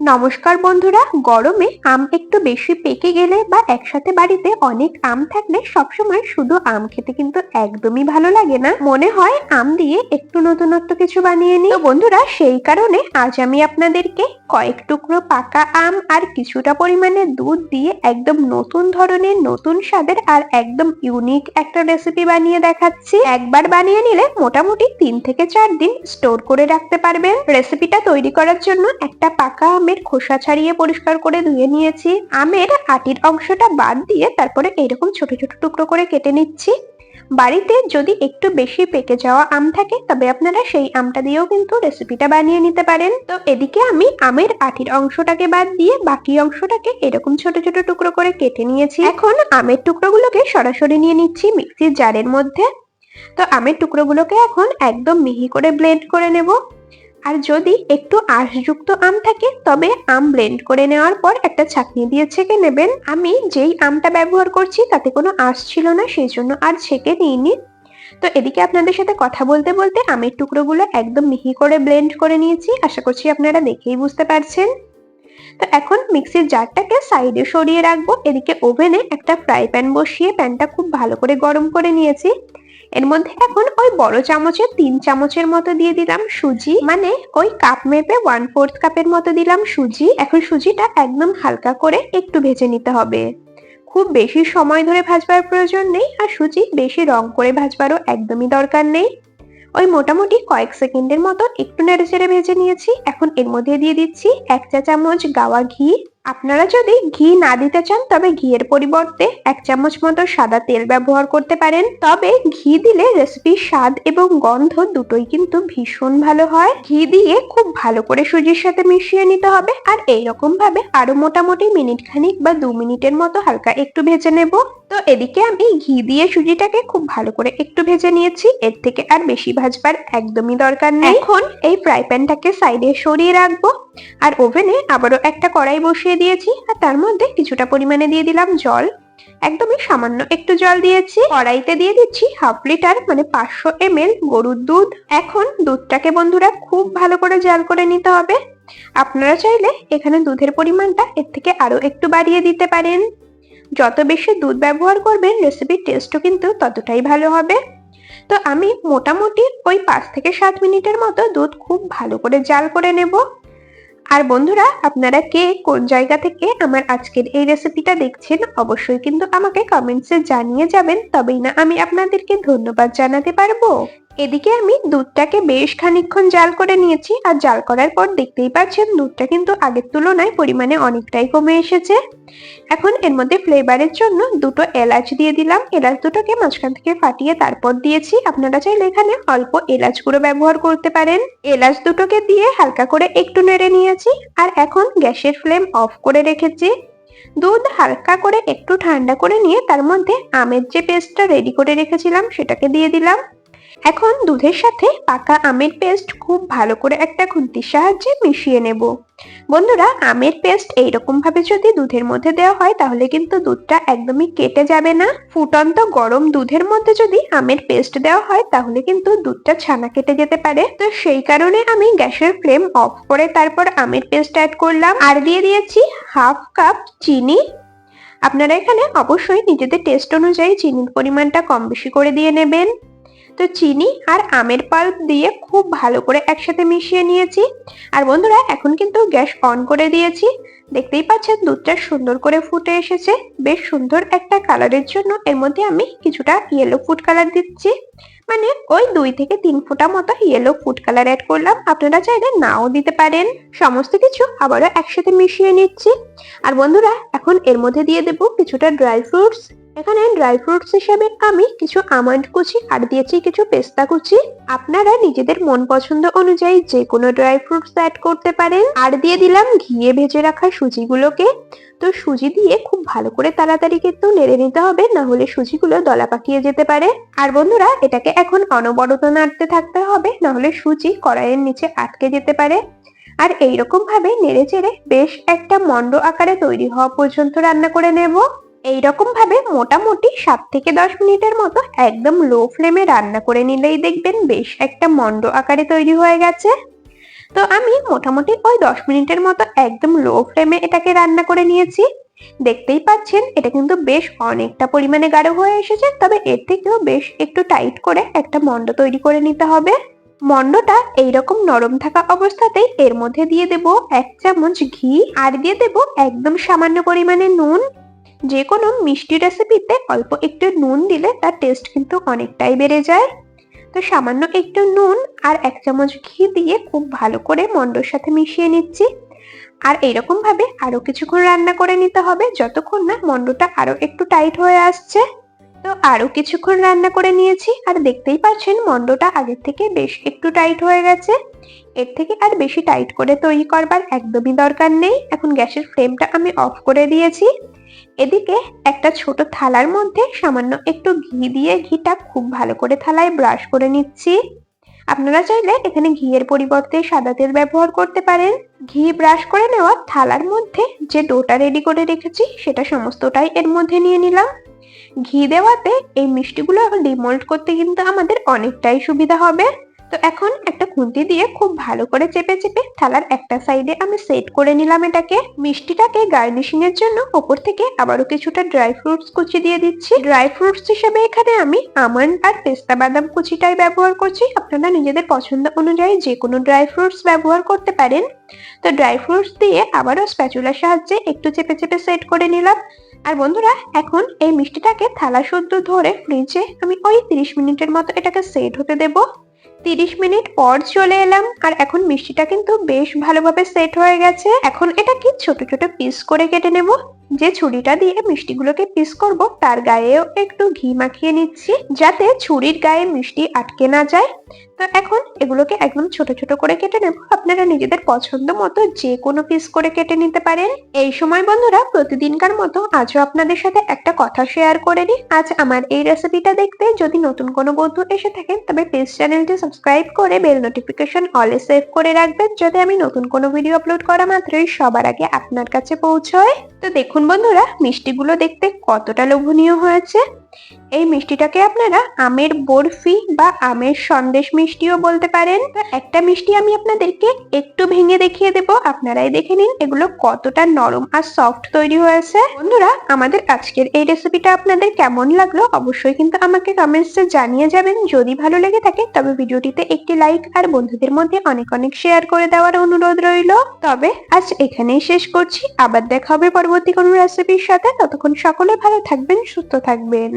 নমস্কার বন্ধুরা, গরমে আম একটু বেশি পেকে গেলে বা একসাথে বাড়িতে অনেক আম থাকলে সবসময় শুধু আম খেতে কিন্তু একদমই ভালো লাগে না। মনে হয় আম দিয়ে একটু নতুনত্ব কিছু বানিয়ে নিই। বন্ধুরা, সেই কারণে আজ আমি আপনাদেরকে কয়েক টুকরো পাকা আম আর কিছুটা পরিমাণে দুধ দিয়ে একদম নতুন ধরনের, নতুন স্বাদের আর একদম ইউনিক একটা রেসিপি বানিয়ে দেখাচ্ছি। একবার বানিয়ে নিলে মোটামুটি তিন থেকে চার দিন স্টোর করে রাখতে পারবেন। রেসিপিটা তৈরি করার জন্য একটা পাকা আমের খোসা ছাড়িয়ে পরিষ্কার করে ধুয়ে নিয়েছি। আমের আটির অংশটা বাদ দিয়ে তারপরে এরকম ছোট ছোট টুকরো করে কেটে নিচ্ছি। বাড়িতে যদি একটু বেশি পেকে যাওয়া আম থাকে, তবে আপনারা সেই আমটা দিয়েও কিন্তু রেসিপিটা বানিয়ে নিতে পারেন। তো এদিকে আমি আমের আটির অংশটাকে বাদ দিয়ে বাকি অংশটাকে এরকম ছোট ছোট টুকরো করে কেটে নিয়েছি। এখন আমের টুকরোগুলোকে সরাসরি নিয়ে নিচ্ছি মিক্সির জারের মধ্যে। তো আমের টুকরোগুলোকে এখন একদম মিহি করে ব্লেন্ড করে নেব। আর যদি একটু আঁশযুক্ত আম থাকে, তবে আম ব্লেন্ড করে নেওয়ার পর একটা ছাঁকনি দিয়ে ছেঁকে নেবেন। আমি যেই আমটা ব্যবহার করছি, তাতে কোনো আঁশ ছিল না, সেই জন্য আর ছেঁকে নিইনি। তো এদিকে আপনাদের সাথে কথা বলতে বলতে আমের টুকরোগুলো একদম মিহি করে ব্লেন্ড করে নিয়েছি। আশা করছি আপনারা দেখেই বুঝতে পারছেন। তো এখন মিক্সির জারটাকে সাইডে সরিয়ে রাখব। এদিকে ওভেনে একটা ফ্রাই প্যান বসিয়ে প্যানটা খুব ভালো করে গরম করে নিয়েছি। এর মধ্যে এখন ওই বড় চামচের তিন চামচের মতো দিয়ে দিলাম সুজি। মানে ওই কাপ মেপে ওয়ান ফোর্থ কাপের মতো দিলাম সুজি। এখন সুজিটা একদম হালকা করে একটু ভেজে নিতে হবে। খুব বেশি সময় ধরে ভাজবার প্রয়োজন নেই আর সুজি বেশি রং করে ভাজবারও একদমই দরকার নেই। ওই মোটামুটি কয়েক সেকেন্ডের মতো একটু নেড়েচেড়ে ভেজে নিয়েছি। এখন এর মধ্যে দিয়ে দিচ্ছি এক চা চামচ গাওয়া ঘি। আপনারা যদি ঘি না দিতে চান তবে ঘিয়ের পরিবর্তে এক চামচ মতো সাদা তেল ব্যবহার করতে পারেন। তবে ঘি দিলে রেসিপির স্বাদ এবং গন্ধ দুটোই কিন্তু ভীষণ ভালো হয়। ঘি দিয়ে খুব ভালো করে সুজির সাথে মিশিয়ে নিতে হবে। আর এইরকম ভাবে আরও মোটামুটি মিনিট খানিক বা দু মিনিটের মতো হালকা একটু ভেজে নেব। তো এদিকে আমি ঘি দিয়ে সুজিটাকে খুব ভালো করে একটু ভেজে নিয়েছি। এর থেকে আর বেশি ভাজবার একদমই দরকার নেই। এখন এই ফ্রাই প্যানটাকে সাইডে সরিয়ে রাখব। আর ওভেনে আবারও একটা কড়াই বসিয়ে দিয়েছি, আর তার মধ্যে কিছুটা পরিমাণে দিয়ে দিলাম জল। একদমই সামান্য একটু জল দিয়েছি। কড়াইতে দিয়ে দিচ্ছি হাফ লিটার মানে পাঁচশো এম গরুর দুধ। এখন দুধটাকে বন্ধুরা খুব ভালো করে জাল করে নিতে হবে। আপনারা চাইলে এখানে দুধের পরিমাণটা এর থেকে আরও একটু বাড়িয়ে দিতে পারেন। যত বেশি দুধ ব্যবহার করবেন রেসিপির টেস্টও কিন্তু ততটাই ভালো হবে। তো আমি মোটামুটি ওই পাঁচ থেকে সাত মিনিটের মতো দুধ খুব ভালো করে জাল করে নেব। আর বন্ধুরা, আপনারা কে কোন জায়গা থেকে আমার আজকের এই রেসিপিটা দেখছেন, অবশ্যই কিন্তু আমাকে কমেন্টসে জানিয়ে যাবেন। তবেই না আমি আপনাদেরকে ধন্যবাদ জানাতে পারব। এদিকে আমি দুধটাকে বেশ খানিকক্ষণ জাল করে নিয়েছি, আর জাল করার পর দেখতেই পাচ্ছেন দুধটা কিন্তু আগের তুলনায় পরিমাণে অনেকটাই কমে এসেছে। এখন এর মধ্যে ফ্লেভারের জন্য দুটো এলাচ দিয়ে দিলাম। এলাচ দুটোকে মাঝখান থেকে ফাটিয়ে তারপর দিয়েছি। আপনারা চাইলে এখানে অল্প এলাচ গুঁড়ো ব্যবহার করতে পারেন। এলাচ দুটোকে দিয়ে হালকা করে একটু নেড়ে নিয়েছি, আর এখন গ্যাসের ফ্লেম অফ করে রেখেছি। দুধ হালকা করে একটু ঠান্ডা করে নিয়ে তার মধ্যে আমের যে পেস্টটা রেডি করে রেখেছিলাম, সেটাকে দিয়ে দিলাম। এখন দুধের সাথে পাকা আমের পেস্ট খুব ভালো করে একটা খুন্তির সাহায্যে মিশিয়ে নেব। বন্ধুরা, আমের পেস্ট এইরকম ভাবে যদি দুধের মধ্যে দেওয়া হয়, তাহলে কিন্তু দুধটা একদমই কেটে যাবে না। ফুটন্ত গরম দুধের মধ্যে যদি আমের পেস্ট দেওয়া হয়, তাহলে কিন্তু দুধটা ছানা কেটে যেতে পারে। তো সেই কারণে আমি গ্যাসের ফ্লেম অফ করে তারপর আমের পেস্ট অ্যাড করলাম। আর দিয়ে দিয়েছি হাফ কাপ চিনি। আপনারা এখানে অবশ্যই নিজেদের টেস্ট অনুযায়ী চিনির পরিমাণটা কম বেশি করে দিয়ে নেবেন। তো চিনি আর আমের পাল্প দিয়ে খুব ভালো করে একসাথে মিশিয়ে নিয়েছি। আর বন্ধুরা, এখন কিন্তু গ্যাস অন করে দিয়েছি। দেখতেই পাচ্ছেন, দুধটা সুন্দর করে ফুটে এসেছে। বেশ সুন্দর একটা কালারের জন্য এর মধ্যে আমি কিছুটা ইয়েলো ফুড কালার দিচ্ছি। মানে ওই দুই থেকে তিন ফোঁটা মতো ইয়েলো ফুড কালার অ্যাড করলাম। আপনারা চাইলে নাও দিতে পারেন। সমস্ত কিছু আবারও একসাথে মিশিয়ে নিচ্ছি। আর বন্ধুরা, এখন এর মধ্যে দিয়ে দেবো কিছুটা ড্রাই ফ্রুটস এখানে ড্রাই ফ্রুটস হিসেবে আমি কিছু আমন্ড কুচি আর দিয়েছি কিছু পেস্তা কুচি। আপনারা নিজেদের মন পছন্দ অনুযায়ী যে কোনো ড্রাই ফ্রুটস অ্যাড করতে পারেন। আর দিয়ে দিলাম ঘিয়ে ভেজে রাখা সুজিগুলোকে। তো সুজি দিয়ে খুব ভালো করে তাড়াতাড়ি কিন্তু নেড়ে নিতে হবে না হলে সুজিগুলো দলা পাকিয়ে যেতে পারে। আর বন্ধুরা, এটাকে এখন অনবরত নাড়তে থাকতে হবে, নাহলে সুজি কড়াইয়ের নিচে আটকে যেতে পারে। আর এইরকম ভাবে নেড়ে চেড়ে বেশ একটা মন্ড আকারে তৈরি হওয়া পর্যন্ত রান্না করে নেব। এইরকম ভাবে মোটামুটি সাত থেকে দশ মিনিটের মতো একদম লো ফ্লেমে রান্না করে নিলেই দেখবেন বেশ একটা মন্ড আকারে তৈরি হয়ে গেছে। তো আমি মোটামুটি ওই দশ মিনিটের মতো একদম লো ফ্লেমে এটাকে রান্না করে নিয়েছি। দেখতেই পাচ্ছেন, এটা কিন্তু বেশ অনেকটা পরিমাণে গাঢ় হয়ে এসেছে, তবে এর থেকেও বেশ একটু টাইট করে একটা মন্ড তৈরি করে নিতে হবে। মন্ডটা এইরকম নরম থাকা অবস্থাতেই এর মধ্যে দিয়ে দেব এক চামচ ঘি আর দিয়ে দেব একদম সামান্য পরিমাণে নুন। যে কোনো মিষ্টি রেসিপিতে অল্প একটু নুন দিলে তার টেস্ট কিন্তু অনেকটাই বেড়ে যায়। তো সামান্য একটু নুন আর এক চামচ ঘি দিয়ে খুব ভালো করে মন্ডর সাথে মিশিয়ে নিচ্ছি। আর এইরকম ভাবে আরও কিছুক্ষণ রান্না করে নিতে হবে যতক্ষণ না মন্ডটা আরও একটু টাইট হয়ে আসছে। তো আরও কিছুক্ষণ রান্না করে নিয়েছি আর দেখতেই পাচ্ছেন মন্ডটা আগের থেকে বেশ একটু টাইট হয়ে গেছে। এর থেকে আর বেশি টাইট করে তৈরি করবার একদমই দরকার নেই। এখন গ্যাসের ফ্লেমটা আমি অফ করে দিয়েছি। এদিকে একটা ছোট থালার মধ্যে সামান্য একটু ঘি দিয়ে ঘিটা খুব ভালো করে থালায় ব্রাশ করে নিচ্ছি। আপনারা চাইলে এখানে ঘিয়ের পরিবর্তে সাদা তেল ব্যবহার করতে পারেন। ঘি ব্রাশ করে নেওয়া থালার মধ্যে যে ডোটা রেডি করে রেখেছি, সেটা সমস্তটাই এর মধ্যে নিয়ে নিলাম। ঘি দেওয়াতে এই মিষ্টিগুলো ডিমোল্ড করতে কিন্তু আমাদের অনেকটাই সুবিধা হবে। তো এখন একটা খুন্তি দিয়ে খুব ভালো করে চেপে চেপে থালার একটা সাইডে আমি সেট করে নিলাম এটাকে। মিষ্টিটাকে গার্নিশিং এর জন্য ওপর থেকে আবারও কিছুটা ড্রাই ফ্রুটস কুচি দিয়ে দিচ্ছি। ড্রাই ফ্রুটস হিসেবে এখানে আমি আমন্ড আর পেস্তা বাদাম কুচিটাই ব্যবহার করছি। আপনারা নিজেদের পছন্দ অনুযায়ী যে কোনো ড্রাই ফ্রুটস ব্যবহার করতে পারেন। তো ড্রাই ফ্রুটস দিয়ে আবারও স্প্যাচুলার সাহায্যে একটু চেপে চেপে সেট করে নিলাম। আর বন্ধুরা, এখন এই মিষ্টিটাকে থালা শুদ্ধ ধরে ফ্রিজে আমি ওই তিরিশ মিনিটের মতো এটাকে সেট হতে দেবো। তিরিশ মিনিট পর চলে এলাম, আর এখন মিষ্টিটা কিন্তু বেশ ভালোভাবে সেট হয়ে গেছে। এখন এটা কি ছোট ছোট পিস করে কেটে নেব? যে ছুরিটা দিয়ে মিষ্টিগুলোকে পিস করব, তার গায়েও একটু ঘি মাখিয়ে নিচ্ছি, যাতে ছুরির গায়ে মিষ্টি আটকে না যায়। তো এখন এগুলোকে একদম ছোট ছোট করে কেটে নেব। আপনারা নিজেদের পছন্দ মতো যে কোনো পিস করে কেটে নিতে পারেন। এই সময় বন্ধুরা, প্রতিদিনকার মতো আজও আপনাদের সাথে একটা কথা শেয়ার করে নিই। আজ আমার এই রেসিপিটা দেখতে যদি নতুন কোনো বন্ধু এসে থাকেন তবে প্লিজ চ্যানেলটি সাবস্ক্রাইব করে বেল নোটিফিকেশন অলে সেভ করে রাখবেন, যাতে আমি নতুন কোনো ভিডিও আপলোড করা মাত্রই সবার আগে আপনার কাছে পৌঁছয়। তো দেখুন বন্ধুরা, মিষ্টিগুলো দেখতে কতটা লোভনীয় হয়েছে। এই মিষ্টিটাকে আপনারা আমের বরফি বা আমের সন্দেশ মিষ্টিও বলতে পারেন। একটা মিষ্টি আমি আপনাদেরকে একটু ভেঙে দেখিয়ে দেব। আপনারাই দেখে নিন এগুলো কতটা নরম আর সফট তৈরি হয়েছে। বন্ধুরা, আমাদের আজকের এই রেসিপিটা আপনাদের কেমন লাগল অবশ্যই কিন্তু আমাকে কমেন্টসে জানিয়ে যাবেন। যদি ভালো লেগে থাকে, তবে ভিডিওটিতে একটি লাইক আর বন্ধুদের মধ্যে অনেক অনেক শেয়ার করে দেওয়ার অনুরোধ রইল। তবে আজ এখানেই শেষ করছি। আবার দেখা হবে পরবর্তী কোনো রেসিপির সাথে ততক্ষণ সকলে ভালো থাকবেন সুস্থ থাকবেন।